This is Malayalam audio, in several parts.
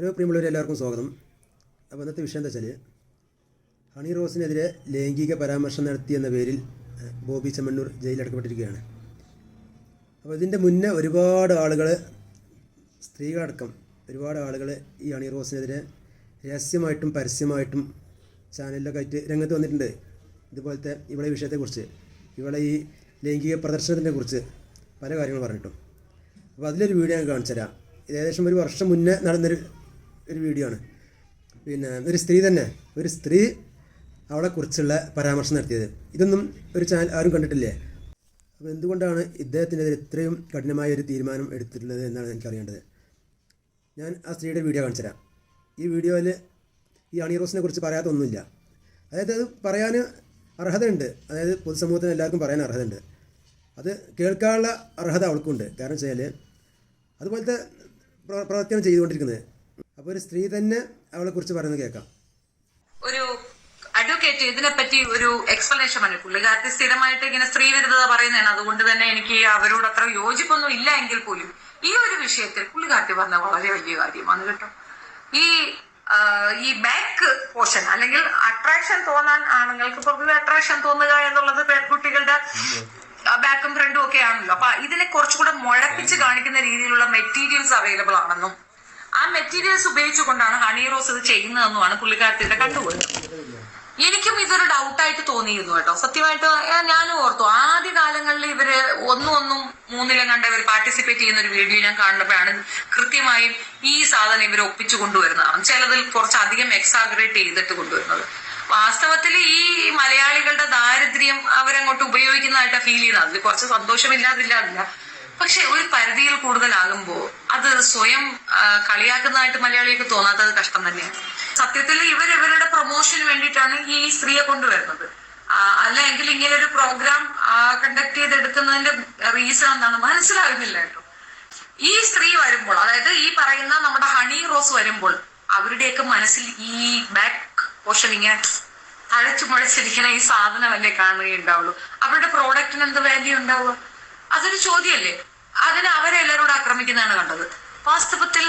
ഹലോ പ്രിയമുള്ളവർ എല്ലാവർക്കും സ്വാഗതം. അപ്പോൾ ഇന്നത്തെ വിഷയം എന്താ വെച്ചാൽ ഹണി റോസിനെതിരെ ലൈംഗിക പരാമർശം നടത്തി എന്ന പേരിൽ ബോബി ചെമ്മണ്ണൂർ ജയിലടക്കപ്പെട്ടിരിക്കുകയാണ് അപ്പോൾ ഇതിന്റെ മുന്നേ ഒരുപാട് ആളുകൾ സ്ത്രീകളടക്കം ഒരുപാട് ആളുകൾ ഈ ഹണി റോസിനെതിരെ രഹസ്യമായിട്ടും പരസ്യമായിട്ടും ചാനലിലൊക്കെ ആയിട്ട് രംഗത്ത് വന്നിട്ടുണ്ട്. ഇതുപോലത്തെ ഇവളെ വിഷയത്തെക്കുറിച്ച് ഇവളെ ഈ ലൈംഗിക പ്രദർശനത്തിനെ കുറിച്ച് പല കാര്യങ്ങൾ പറഞ്ഞിട്ടും. അപ്പോൾ അതിലൊരു വീഡിയോ ഞാൻ കാണിച്ചു തരാം ഏകദേശം ഒരു വർഷം മുന്നേ നടന്നൊരു ഒരു വീഡിയോ ആണ്. പിന്നെ ഒരു സ്ത്രീ തന്നെ ഒരു സ്ത്രീ അവളെക്കുറിച്ചുള്ള പരാമർശം നടത്തിയത്. ഇതൊന്നും ഒരു ചാനൽ ആരും കണ്ടിട്ടില്ലേ? അപ്പോൾ എന്തുകൊണ്ടാണ് ഇദ്ദേഹത്തിനെതിരെ ഇത്രയും കഠിനമായ ഒരു തീരുമാനം എടുത്തിട്ടുള്ളത് എന്നാണ് എനിക്ക് അറിയേണ്ടത്. ഞാൻ ആ സ്ത്രീയുടെ വീഡിയോ കാണിച്ചു ഈ വീഡിയോയിൽ ഈ അണി റോസിനെ കുറിച്ച് പറയാത്തൊന്നുമില്ല. അതായത് അത് പറയാൻ അർഹതയുണ്ട്. അതായത് പൊതുസമൂഹത്തിന് എല്ലാവർക്കും പറയാൻ അർഹതയുണ്ട്. അത് കേൾക്കാനുള്ള അർഹത അവൾക്കുണ്ട്. കാരണം വെച്ചാൽ അതുപോലത്തെ പ്ര- പ്രവർത്തനം ചെയ്തുകൊണ്ടിരിക്കുന്നത് അപ്പോൾ ഒരു സ്ത്രീ തന്നെ അവളെ കുറിച്ച് പറയുന്നത് കേൾക്കാം. ഒരു അഡ്വക്കേറ്റ് ഇതിനെപ്പറ്റി ഒരു എക്സ്പ്ലനേഷൻ പറഞ്ഞു പുള്ളിക്കാരത്തി സ്ഥിരമായിട്ട് ഇങ്ങനെ സ്ത്രീ വിരുദ്ധത പറയുന്നതാണ്. അതുകൊണ്ട് തന്നെ എനിക്ക് അവരോട് അത്ര യോജിപ്പൊന്നും ഇല്ല എങ്കിൽ പോലും ഈ ഒരു വിഷയത്തിൽ പുള്ളിക്കാരത്തി പറഞ്ഞ വളരെ വലിയ കാര്യമാണ് കേട്ടോ. ഈ ഈ ബാക്ക് പോർഷൻ അല്ലെങ്കിൽ അട്രാക്ഷൻ തോന്നാൻ ആണുങ്ങൾക്ക് പൊതുവെ അട്രാക്ഷൻ തോന്നുക എന്നുള്ളത് പെൺകുട്ടികളുടെ ബാക്കും ഫ്രണ്ടും ഒക്കെ ആണല്ലോ. അപ്പൊ ഇതിനെ കുറച്ചുകൂടെ മുഴപ്പിച്ച് കാണിക്കുന്ന രീതിയിലുള്ള മെറ്റീരിയൽസ് അവൈലബിൾ ആണെന്നും മെറ്റീരിയൽസ് ഉപയോഗിച്ചുകൊണ്ടാണ് ഹണി റോസ് ഇത് ചെയ്യുന്നതെന്നുമാണ് പുള്ളിക്കാരത്തിന്റെ കണ്ടുപോയത്. എനിക്കും ഇതൊരു ഡൗട്ടായിട്ട് തോന്നിയിരുന്നു കേട്ടോ. സത്യമായിട്ട് ഞാനും ഓർത്തു. ആദ്യ കാലങ്ങളിൽ ഇവർ ഒന്നും ഒന്നും മൂന്നിലും കണ്ട ഇവർ പാർട്ടിസിപ്പേറ്റ് ചെയ്യുന്ന ഒരു വീഡിയോ ഞാൻ കാണുമ്പോഴാണ് കൃത്യമായും ഈ സാധനം ഇവർ ഒപ്പിച്ചു കൊണ്ടുവരുന്നതാണ് ചിലതിൽ കുറച്ചധികം എക്സാഗ്രേറ്റ് ചെയ്തിട്ട് കൊണ്ടുവരുന്നത്. വാസ്തവത്തിൽ ഈ മലയാളികളുടെ ദാരിദ്ര്യം അവരങ്ങോട്ട് ഉപയോഗിക്കുന്നതായിട്ട് ഫീൽ ചെയ്യുന്നത്. അതിൽ കുറച്ച് സന്തോഷമില്ലാതില്ലാതില്ല പക്ഷെ ഒരു പരിധിയിൽ കൂടുതലാകുമ്പോൾ അത് സ്വയം കളിയാക്കുന്നതായിട്ട് മലയാളികൾക്ക് തോന്നാത്തത് കഷ്ടം തന്നെയാണ്. സത്യത്തിൽ ഇവർ പ്രൊമോഷന് വേണ്ടിയിട്ടാണ് ഈ സ്ത്രീയെ കൊണ്ടുവരുന്നത്. അല്ലെങ്കിൽ ഇങ്ങനെ ഒരു പ്രോഗ്രാം കണ്ടക്ട് ചെയ്തെടുക്കുന്നതിന്റെ റീസൺ എന്താണ് മനസ്സിലാകുന്നില്ല കേട്ടോ. ഈ സ്ത്രീ വരുമ്പോൾ അതായത് ഈ പറയുന്ന നമ്മുടെ ഹണി റോസ് വരുമ്പോൾ അവരുടെയൊക്കെ മനസ്സിൽ ഈ ബാക്ക് പോർഷൻ ഇങ്ങനെ അഴച്ചു മുഴച്ചിരിക്കുന്ന ഈ സാധനമല്ലേ കാണുകയുണ്ടാവുള്ളൂ. അവരുടെ പ്രോഡക്റ്റിന് എന്ത് വാല്യൂ ഉണ്ടാവുക? അതൊരു ചോദ്യമല്ലേ? അതിന് അവരെല്ലാവരോടും ആക്രമിക്കുന്നതാണ് കണ്ടത്. വാസ്തവത്തിൽ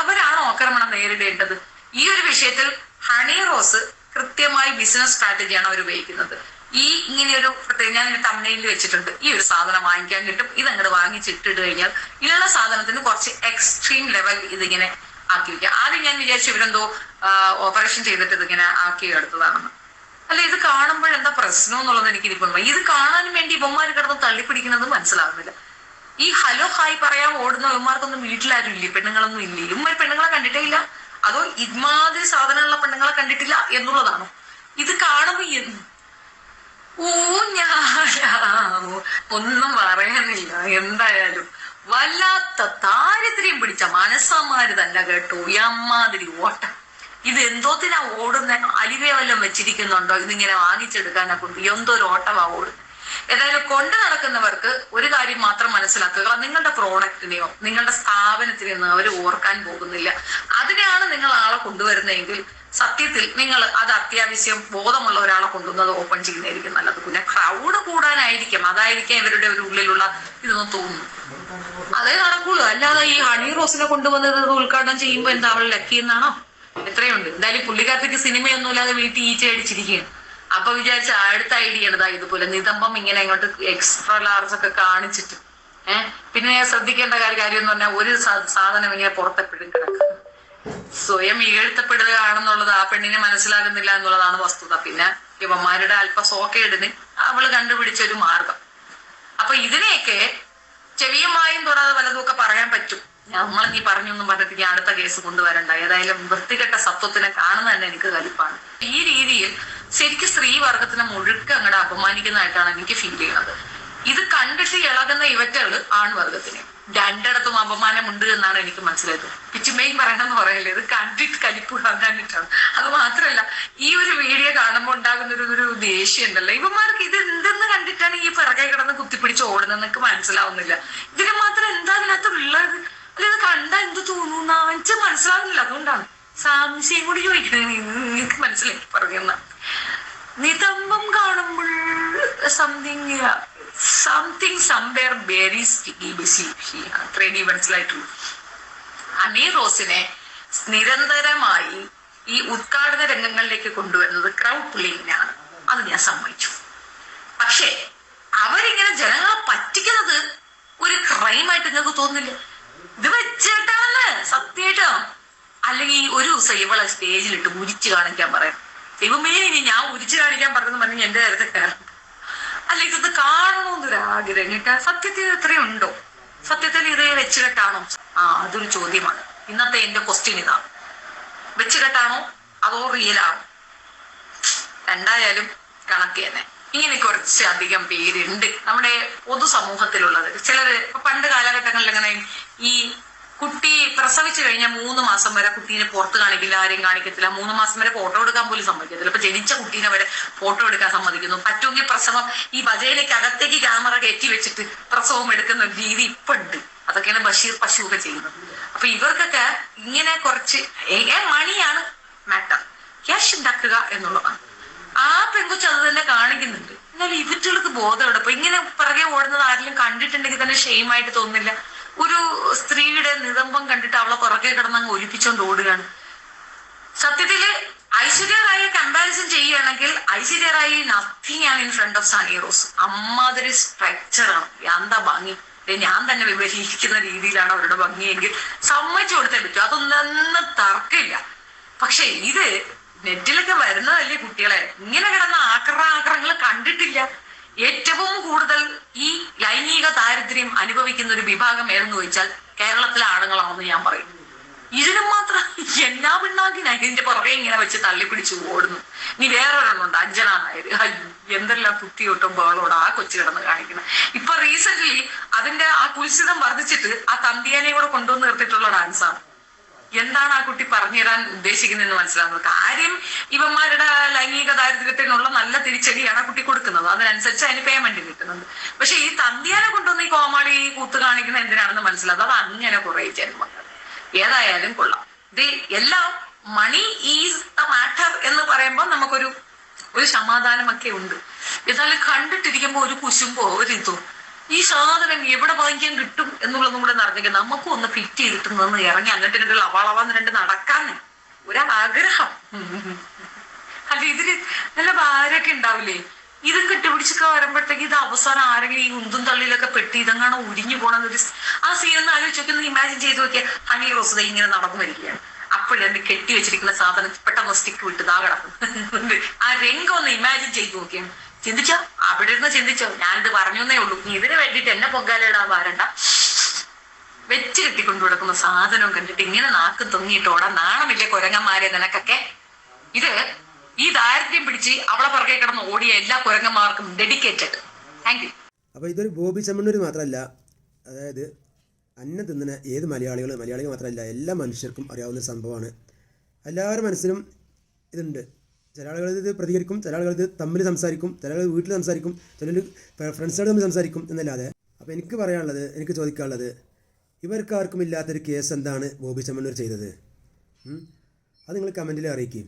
അവരാണോ ആക്രമണം നേരിടേണ്ടത്? ഈ ഒരു വിഷയത്തിൽ ഹണി റോസ് കൃത്യമായി ബിസിനസ് സ്ട്രാറ്റജിയാണ് അവർ ഉപയോഗിക്കുന്നത്. ഈ ഇങ്ങനെ ഒരു പ്രത്യേക ഞാൻ തമ്മനയിൽ വെച്ചിട്ടുണ്ട്. ഈ ഒരു സാധനം വാങ്ങിക്കാൻ കിട്ടും. ഇത് അങ്ങോട്ട് വാങ്ങിച്ചിട്ടിട്ട് കഴിഞ്ഞാൽ ഉള്ള സാധനത്തിന് കുറച്ച് എക്സ്ട്രീം ലെവൽ ഇതിങ്ങനെ ആക്കി വെക്കാം. ആദ്യം ഞാൻ വിചാരിച്ചു ഇവരെന്തോ ഓപ്പറേഷൻ ചെയ്തിട്ട് ഇതിങ്ങനെ ആക്കി എടുത്തതാണെന്ന്. അല്ല ഇത് കാണുമ്പോൾ എന്താ പ്രശ്നം എന്നുള്ളത് എനിക്ക് ഇനി ഇത് കാണാൻ വേണ്ടി ഇവന്മാർ കിടന്ന് തള്ളിപ്പിടിക്കുന്നത് മനസ്സിലാവുന്നില്ല. ഈ ഹലോ ഹായ് പറയാൻ ഓടുന്ന ഇവന്മാർക്കൊന്നും വീട്ടിലാരും ഇല്ലേ പെണ്ണുങ്ങളൊന്നും ഇല്ലേ? ഇവന്മാർ പെണ്ണുങ്ങളെ കണ്ടിട്ടേ ഇല്ല അതോ ഇമാതിരി സാധനമുള്ള പെണ്ണുങ്ങളെ കണ്ടിട്ടില്ല എന്നുള്ളതാണോ? ഇത് കാണുമ്പോ ഓ ഞാൻ ഒന്നും പറയാനില്ല എന്തായാലും വല്ലാത്ത ദാരിദ്ര്യം പിടിച്ച മനസ്സന്മാര് തന്നെ കേട്ടോ അമ്മാതിരി ഓട്ടം. ഇത് എന്തോത്തിനാ ഓടുന്ന? അലിവേ വല്ലതും വെച്ചിരിക്കുന്നുണ്ടോ? ഇതിങ്ങനെ വാങ്ങിച്ചെടുക്കാനൊക്കെ എന്തോ ഒരു ഓട്ടമാ ഓടുന്നത് ഏതായാലും കൊണ്ടു നടക്കുന്നവർക്ക് ഒരു കാര്യം മാത്രം മനസ്സിലാക്കുക. നിങ്ങളുടെ പ്രോഡക്റ്റിനെയോ നിങ്ങളുടെ സ്ഥാപനത്തിനെയോ അവർ ഓർക്കാൻ പോകുന്നില്ല. അതിനെയാണ് നിങ്ങൾ ആളെ കൊണ്ടുവരുന്നതെങ്കിൽ സത്യത്തിൽ നിങ്ങൾ അത് അത്യാവശ്യം ബോധമുള്ള ഒരാളെ കൊണ്ടുവന്നത് ഓപ്പൺ ചെയ്യുന്നതായിരിക്കും നല്ലത്. പിന്നെ ക്രൗഡ് കൂടാനായിരിക്കും. അതായിരിക്കും ഇവരുടെ ഒരു ഉള്ളിലുള്ള ഇതെന്ന് തോന്നുന്നു. അതേ നടക്കുള്ളൂ. അല്ലാതെ ഈ ഹണി റോസിനെ കൊണ്ടുവന്നത് ഉദ്ഘാടനം ചെയ്യുമ്പോൾ എന്താ അവൾ ലക്കി എന്നാണോ? എത്രയുണ്ട്. എന്തായാലും പുള്ളിക്കാരത്തേക്ക് സിനിമയൊന്നുമില്ലാതെ വീട്ടിൽ ഈച്ച അടിച്ചിരിക്കുകയാണ് അപ്പൊ വിചാരിച്ച അടുത്ത ഐഡിയ ദാ ഇതുപോലെ നിതമ്പം ഇങ്ങനെ ഇങ്ങോട്ട് എക്സ്ട്രാ ലാർജ് ഒക്കെ കാണിച്ചിട്ട്. ഏഹ് പിന്നെ ഞാൻ ശ്രദ്ധിക്കേണ്ട കാര്യം എന്ന് പറഞ്ഞാൽ ഒരു സാധനം ഇങ്ങനെ പുറത്തെപ്പോഴും കിടക്കും. സ്വയം ഇകഴ്ത്തപ്പെടുകയാണെന്നുള്ളത് ആ പെണ്ണിനെ മനസ്സിലാകുന്നില്ല എന്നുള്ളതാണ് വസ്തുത. പിന്നെ ഇവന്മാരുടെ അല്പ സോക്കേടിന് അവൾ കണ്ടുപിടിച്ച ഒരു മാർഗം. അപ്പൊ ഇതിനെയൊക്കെ ചെവിയുമായും തൊടാതെ വലതുമൊക്കെ പറയാൻ പറ്റും. നമ്മൾ നീ പറഞ്ഞൊന്നും പറഞ്ഞിട്ട് ഞാൻ അടുത്ത കേസ് കൊണ്ടുവരണ്ട. ഏതായാലും വൃത്തികെട്ട സത്വത്തിനെ കാണുന്ന തന്നെ എനിക്ക് കലിപ്പാണ്. ഈ രീതിയിൽ ശരിക്കും സ്ത്രീ വർഗത്തിനെ മുഴുക്ക അങ്ങോട്ട് അപമാനിക്കുന്നതായിട്ടാണ് എനിക്ക് ഫീൽ ചെയ്യുന്നത്. ഇത് കണ്ടിട്ട് ഇളകുന്ന ഇവറ്റകൾ ആൺവർഗത്തിന്. രണ്ടിടത്തും അപമാനമുണ്ട് എന്നാണ് എനിക്ക് മനസ്സിലായത്. പിച്ചുമയും പറയണമെന്ന് പറയല്ലേ? ഇത് കണ്ടിട്ട് കലിപ്പ് വാങ്ങാനിട്ടാണ് അത് മാത്രമല്ല ഈ ഒരു വീഡിയോ കാണുമ്പോൾ ഉണ്ടാകുന്ന ഒരു ഒരു ദേഷ്യം ഉണ്ടല്ലോ ഇവന്മാർക്ക് ഇത് എന്തെന്ന് കണ്ടിട്ടാണ് ഈ പിറകെ കിടന്ന് കുത്തിപ്പിടിച്ച് ഓടുന്നതെന്നൊക്കെ മനസ്സിലാവുന്നില്ല. ഇതിന് മാത്രം എന്താ ഇതിനകത്ത് ഉള്ളത്? അല്ല ഇത് കണ്ടാ എന്ത് തോന്നുന്നു? എനിക്ക് മനസ്സിലാവുന്നില്ല. അതുകൊണ്ടാണ്. സംശയം കൂടി ചോദിക്കണേ. നിങ്ങൾക്ക് മനസ്സിലാക്കി പറയുന്ന നിതംബം കാണുമ്പോൾ സംതിങ് സംതിങ് സംവെയർ ബേരി അത്രേ നീ മനസ്സിലായിട്ടുള്ളൂ അനി റോസിനെ നിരന്തരമായി ഈ ഉദ്ഘാടന രംഗങ്ങളിലേക്ക് കൊണ്ടുവരുന്നത് ക്രൗഡ് പുള്ളിങ്ങിനാണ് അത് ഞാൻ സമ്മതിച്ചു. പക്ഷേ അവരിങ്ങനെ ജനങ്ങളെ പറ്റിക്കുന്നത് ഒരു ക്രൈമായിട്ട് നിങ്ങൾക്ക് തോന്നില്ല ഇത് വെച്ചേട്ടാണല്ലേ സത്യമായിട്ടോ അല്ലെങ്കിൽ ഒരു ദിവസം ഇവളെ സ്റ്റേജിലിട്ട് ഉരിച്ചു കാണിക്കാൻ പറയാം. ദൈവമേ ഇനി ഞാൻ ഉരിച്ചു കാണിക്കാൻ പറഞ്ഞു പറഞ്ഞ് എന്റെ നേരത്തെ കയറും. അല്ലെങ്കിൽ ഇത് കാണണമെന്നൊരാഗ്രഹം കേട്ടാ. സത്യത്തിൽ ഇത്രയും ഉണ്ടോ സത്യത്തിൽ ഇത് വെച്ചുകെട്ടാണോ ആ അതൊരു ചോദ്യമാണ്. ഇന്നത്തെ എന്റെ ക്വസ്റ്റ്യൻ ഇതാണ് വെച്ചുകെട്ടാണോ അതോ റിയലാണോ രണ്ടായാലും കണക്ക് തന്നെ. ഇങ്ങനെ കുറച്ചധികം പേരുണ്ട് നമ്മുടെ പൊതുസമൂഹത്തിലുള്ളത്. ചിലര് പണ്ട് കാലഘട്ടങ്ങളിൽ എങ്ങനെ ഈ കുട്ടി പ്രസവിച്ചു കഴിഞ്ഞാൽ മൂന്ന് മാസം വരെ കുട്ടീനെ പുറത്ത് കാണിക്കില്ല ആരെയും കാണിക്കത്തില്ല. മൂന്ന് മാസം വരെ ഫോട്ടോ എടുക്കാൻ പോലും സമ്മതിക്കത്തില്ല. ഇപ്പൊ ജനിച്ച കുട്ടീനെ വരെ ഫോട്ടോ എടുക്കാൻ സമ്മതിക്കുന്നു. പറ്റുമെങ്കിൽ പ്രസവം ഈ വജയിലേക്ക് അകത്തേക്ക് ക്യാമറ കയറ്റി വെച്ചിട്ട് പ്രസവം എടുക്കുന്ന രീതി ഇപ്പൊ ഉണ്ട് അതൊക്കെയാണ് ബഷീർ പശു ഒക്കെ ചെയ്യുന്നത്. അപ്പൊ ഇവർക്കൊക്കെ ഇങ്ങനെ കുറച്ച് മണിയാണ് മാറ്റർ ക്യാഷ് ഉണ്ടാക്കുക എന്നുള്ളതാണ്. ആ പെങ്കുച്ചു അത് തന്നെ കാണിക്കുന്നുണ്ട്. എന്നാലും ഇവറ്റുകൾക്ക് ബോധം അപ്പൊ ഇങ്ങനെ പിറകെ ഓടുന്നത് ആരെങ്കിലും കണ്ടിട്ടുണ്ടെങ്കിൽ തന്നെ ഷെയിം ആയിട്ട് തോന്നില്ല ഒരു സ്ത്രീയുടെ നിതംബം കണ്ടിട്ട് അവളെ പുറകെ കിടന്ന് അങ്ങ് ഒലിപ്പിച്ചോണ്ട് ഓടുകയാണ്. സത്യത്തിൽ ഐശ്വര്യ റായിയെ കമ്പാരിസൺ ചെയ്യുകയാണെങ്കിൽ ഐശ്വര്യ റായി നത്തിങ് ആണ് in front of Sunny Rose അമ്മാതിരി സ്ട്രക്ചറാണ് എന്താ ഭംഗി? ഞാൻ തന്നെ വിവരിക്കുന്ന രീതിയിലാണ് അവരുടെ ഭംഗിയെങ്കിൽ സമ്മതിച്ചു കൊടുത്തേ പറ്റൂ. അതൊന്നും തർക്കമില്ല. പക്ഷെ ഇത് നെറ്റിലൊക്കെ വരുന്നതല്ലേ കുട്ടികളെ? ഇങ്ങനെ കിടന്ന ആക്രമ ആക്രമങ്ങൾ കണ്ടിട്ടില്ല. ഏറ്റവും കൂടുതൽ ഈ ലൈംഗിക ദാരിദ്ര്യം അനുഭവിക്കുന്ന ഒരു വിഭാഗം ഏതെന്ന് ചോദിച്ചാൽ കേരളത്തിലെ ആണുങ്ങളാണെന്ന് ഞാൻ പറയും. ഇതിനും മാത്രം എന്നാ പിണ്ണാക്കിനായി ഇതിന്റെ പുറകെ ഇങ്ങനെ വെച്ച് തള്ളിപ്പിടിച്ച് ഓടുന്നു. നീ വേറൊരെണ്ണുണ്ട് അഞ്ജന നായർ. അയ്യോ, എന്തെല്ലാം കുത്തിയോട്ടും ബേളോട് ആ കൊച്ചു കിടന്ന് കാണിക്കുന്നത് ഇപ്പൊ റീസെന്റ് അതിന്റെ ആ കുൽസിതം വർദ്ധിച്ചിട്ട് ആ തന്തിയാനെ കൂടെ കൊണ്ടുവന്ന് നിർത്തിയിട്ടുള്ള ഡാൻസാണ് എന്താണ് ആ കുട്ടി പറഞ്ഞു തരാൻ ഉദ്ദേശിക്കുന്നതെന്ന് മനസ്സിലാകുന്നത് കാര്യം ഇവന്മാരുടെ ലൈംഗിക ദാരിദ്ര്യത്തിനുള്ള നല്ല തിരിച്ചടിയാണ് ആ കുട്ടി കൊടുക്കുന്നത്. അതിനനുസരിച്ച് അതിന് പേയ്മെന്റ് കിട്ടുന്നുണ്ട്. പക്ഷെ ഈ തന്തിയാനെ കൊണ്ടുവന്ന് ഈ കോമാളി കൂത്ത് കാണിക്കുന്ന എന്തിനാണെന്ന് മനസ്സിലാകും. അത് അങ്ങനെ കുറെ ജന്മങ്ങൾ ഏതായാലും കൊള്ളാം. എല്ലാം മണി ഈസ് ദ മാറ്റർ എന്ന് പറയുമ്പോൾ നമുക്കൊരു ഒരു സമാധാനമൊക്കെ ഉണ്ട്. എന്നാലും കണ്ടിട്ടിരിക്കുമ്പോൾ ഒരു കുശുമ്പോ ഒരു ഇതോ. ഈ സാധനം എവിടെ വാങ്ങിക്കാൻ കിട്ടും എന്നുള്ളത് നമ്മൾ നടന്നിരിക്കും നമുക്കും ഒന്ന് ഫിറ്റ് ചെയ്തിട്ട് നിന്ന് ഇറങ്ങി അങ്ങോട്ട് ഇങ്ങോട്ട് ലവാളവാന്ന് രണ്ട് നടക്കാന്ന്. ഒരാഗ്രഹം അല്ല ഇതിൽ നല്ല ഭാരമൊക്കെ ഉണ്ടാവില്ലേ? ഇതും കെട്ടിപിടിച്ചൊക്കെ വരുമ്പോഴത്തേക്ക് ഇത് അവസാനം ആരെങ്കിലും ഈ ഉന്തും തള്ളിയിലൊക്കെ പെട്ടി ഇതങ്ങാണ് ഉരിഞ്ഞു പോണെന്നൊരു ആ സീൻ ഒന്ന് ആലോചിച്ചൊക്കെ ഇമാജിൻ ചെയ്ത് നോക്കിയാൽ ഹണി റോസ് ഇങ്ങനെ നടന്നു വരികയാണ്. അപ്പോഴെന്റെ കെട്ടി വെച്ചിരിക്കുന്ന സാധനം പെട്ടെന്ന് സ്റ്റിക്ക് വിട്ട് ദാ ആ രംഗം ഒന്ന് ഇമാജിൻ ചെയ്ത് നോക്കിയാണ് ചിന്തിച്ചോ? അവിടെ ഇരുന്ന് ചിന്തിച്ചോ? ഞാനിത് പറഞ്ഞേ ഉള്ളൂ. ഇതിന് വേണ്ടിയിട്ട് എന്നെ പൊങ്കാലയിടാൻ വരണ്ട വെച്ച് കെട്ടിക്കൊണ്ടു കൊടുക്കുന്ന സാധനം കണ്ടിട്ട് ഇങ്ങനെ നാക്ക് തൊങ്ങിയിട്ട് ഓടാൻ നാണമില്ല കുരങ്ങന്മാരെ നിനക്കൊക്കെ? ഇത് ഈ ദാരിദ്ര്യം പിടിച്ച് അവളെ പുറകെ കിടന്ന് ഓടിയ എല്ലാ കുരങ്ങന്മാർക്കും ഡെഡിക്കേറ്റഡ് താങ്ക് യു അപ്പോൾ ഇതൊരു ബോബി ചെമ്മണ്ണൂർ മാത്രമല്ല അതായത് അന്നം തിന്നുന്ന ഏത് മലയാളികൾ മലയാളികൾ മാത്രമല്ല എല്ലാ മനുഷ്യർക്കും അറിയാവുന്ന ഒരു സംഭവമാണ്. എല്ലാവരുടെ മനസ്സിലും ഇതുണ്ട്. ചില ആളുകൾ ഇത് പ്രതികരിക്കും ചില ആളുകൾ ഇത് തമ്മിൽ സംസാരിക്കും ചില ആളുകൾ വീട്ടിൽ സംസാരിക്കും ചിലർ ഫ്രണ്ട്സുകൾ തമ്മിൽ സംസാരിക്കും എന്നല്ലാതെ. അപ്പോൾ എനിക്ക് പറയാനുള്ളത് എനിക്ക് ചോദിക്കാനുള്ളത് ഇവർക്കാർക്കും ഇല്ലാത്തൊരു കേസ് എന്താണ് ബോബി ചെമ്മണ്ണൂർ ചെയ്തത്? അത് നിങ്ങൾ കമന്റിൽ അറിയിക്കും.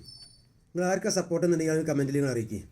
നിങ്ങൾ ആർക്കാ സപ്പോർട്ട് എന്നുണ്ടെങ്കിൽ കമന്റിൽ നിങ്ങൾ അറിയിക്കും.